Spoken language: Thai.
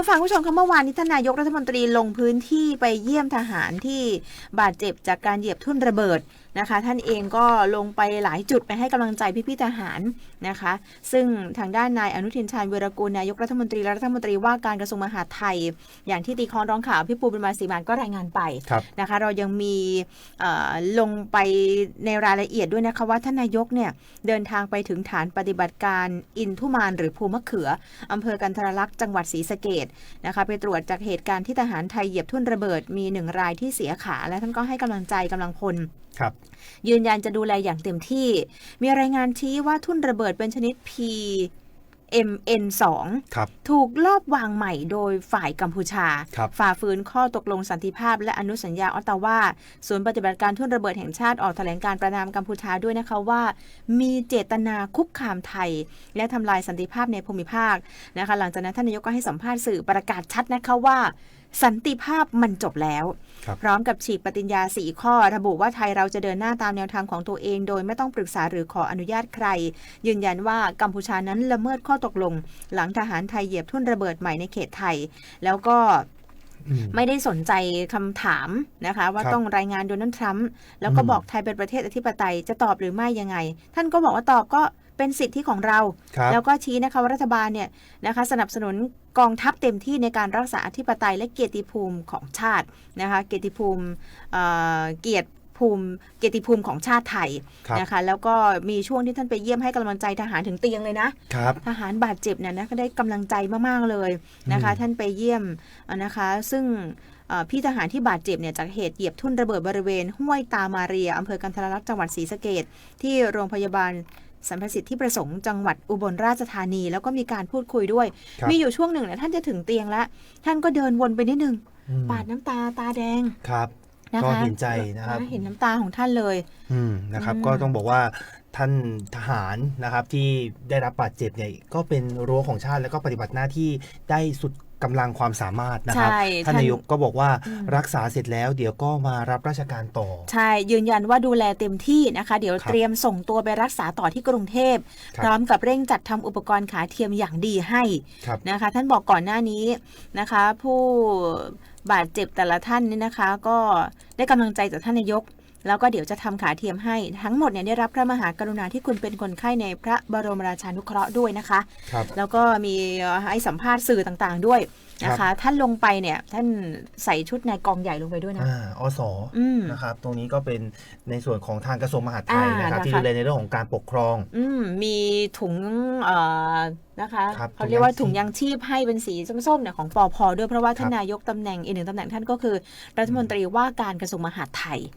ผู้ฟังผู้ชมคะเมื่อวานนี้ท่านนายกรัฐมนตรีลงพื้นที่ไปเยี่ยมทหารที่บาดเจ็บจากการเหยียบทุ่นระเบิด นะคะ ท่านเองก็ลงไปหลายจุดไปให้กำลังใจพี่ๆทหารนะคะ ซึ่งทางด้านนายอนุทินชาญวีรกูลนายกรัฐมนตรีและรัฐมนตรีว่าการกระทรวงมหาดไทย อย่างที่ตีคอนร้องข่าวพี่ปูเป็นมาสีมานก็รายงานไปนะคะ เรายังมีลงไปในรายละเอียดด้วยนะคะว่าท่านนายกเนี่ยเดินทางไปถึงฐานปฏิบัติการอินทุมานหรือภูมะเขืออำเภอกันทรลักษณ์จังหวัดศรีสะเกดนะคะไปตรวจจากเหตุการณ์ที่ทหารไทยเหยียบทุ่นระเบิดมีหนึ่งรายที่เสียขาและท่านก็ให้กำลังใจกำลังพลครับยืนยันจะดูแลอย่างเต็มที่ มีรายงานชี้ว่าทุ่นระเบิดเป็นชนิด P MN2 ครับถูกลอบวางใหม่โดยฝ่ายกัมพูชาครับฝ่าฝืนข้อตกลงสันติภาพและอนุสัญญาออตตาวาศูนย์ปฏิบัติการทุ่นระเบิดแห่งชาติออกแถลงการประนามกัมพูชาด้วยนะคะว่า มีเจตนาคุกคามไทย และทำลายสันติภาพในภูมิภาคนะคะหลังจากนั้นท่านนายกก็ให้สัมภาษณ์สื่อประกาศชัดนะคะว่า สันติภาพมันจบแล้วครับพร้อมกับฉีกปฏิญญาสีข้อ ระบุว่าไทยเราจะเดินหน้าตามแนวทางของตัวเอง โดยไม่ต้องปรึกษาหรือขออนุญาตใคร ยืนยันว่ากัมพูชานั้นละเมิดข้อตกลง หลังทหารไทยเหยียบทุ่นระเบิดใหม่ในเขตไทย แล้วก็อืมไม่ได้สนใจคำถามนะคะ ว่าครับต้องรายงานโดนัลด์ทรัมป์แล้วก็อืมบอกไทยเป็นประเทศอธิปไตยจะตอบหรือไม่ยังไง ท่านก็บอกว่าตอบก็ เป็นสิทธิของเรา ครับ แล้วก็ชี้นะคะว่ารัฐบาลเนี่ยนะคะสนับสนุนกองทัพเต็มที่ในการรักษาอธิปไตยและเกียรติภูมิของชาตินะคะเกียรติภูมิเอ่อเกียรติภูมิ เกียรติภูมิของชาติไทยครับ นะคะแล้วก็มีช่วงที่ท่านไปเยี่ยมให้กำลังใจทหารถึงเตียงเลยนะ ครับ ทหารบาดเจ็บเนี่ยนะก็ได้กำลังใจมากๆเลยนะคะ อืม ท่านไปเยี่ยมอะนะคะ ซึ่งเอ่อพี่ทหารที่บาดเจ็บเนี่ยจากเหตุเหยียบทุ่นระเบิดบริเวณห้วยตามาเรียอำเภอกันทรลักษณ์จังหวัดศรีสะเกดที่โรงพยาบาล สัมพสิทธิประสงค์จังหวัดอุบลราชธานี แล้วก็มีการพูดคุยด้วยครับมีอยู่ช่วงหนึ่งเนี่ยท่านจะถึงเตียงแล้ว ท่านก็เดินวนไปนิดนึงอืมปาดน้ำตาตาแดงครับนะคะก็เห็นใจนะครับเห็นน้ำตาของท่านเลยอืมนะครับอืมก็ต้องบอกว่าท่านทหารนะครับที่ได้รับบาดเจ็บเนี่ยก็เป็นรั้วของชาติแล้วก็ปฏิบัติหน้าที่ได้สุด กำลังความสามารถนะครับใช่ท่านนายกก็บอกว่าอืมรักษาเสร็จแล้วเดี๋ยวก็มารับราชการต่อ ใช่ยืนยันว่าดูแลเต็มที่นะคะ เดี๋ยวครับเตรียมส่งตัวไปรักษาต่อที่กรุงเทพครับพร้อมกับเร่งจัดทำอุปกรณ์ขาเทียมอย่างดีให้ครับนะคะ ท่านบอกก่อนหน้านี้นะคะ ผู้บาดเจ็บแต่ละท่านนี่นะคะ ก็ได้กำลังใจจากท่านนายก แล้วก็เดี๋ยวจะทำขาเทียมให้ทั้งหมดเนี่ยได้รับพระมหากรุณาที่คุณเป็นคนไข้ในพระบรมราชานุเคราะห์ด้วยนะคะครับแล้วก็มีให้สัมภาษณ์สื่อต่างๆด้วยนะครัคะบท่านลงไปเนี่ยท่านใส่ชุดนายกองใหญ่ลงไปด้วยนะอ่าอสอืมนะครับ ตรงนี้ก็เป็นในส่วนของทางกระทรวงมหาดไทยอ่านะครับนะคะที่ดูแลในเรื่องของการปกครองอืมมีถุงเอ่อนะคะครับเขาเรียกว่าถุถุงงยางยางชีพให้เป็นสีส้มๆเนี่ยของปอพด้วยเพราะว่าท่านครับนายกตำแหน่งอีกหนึ่งตำแหน่งท่านก็คือ รัฐมนตรีว่าการกระทรวงมหาดไทย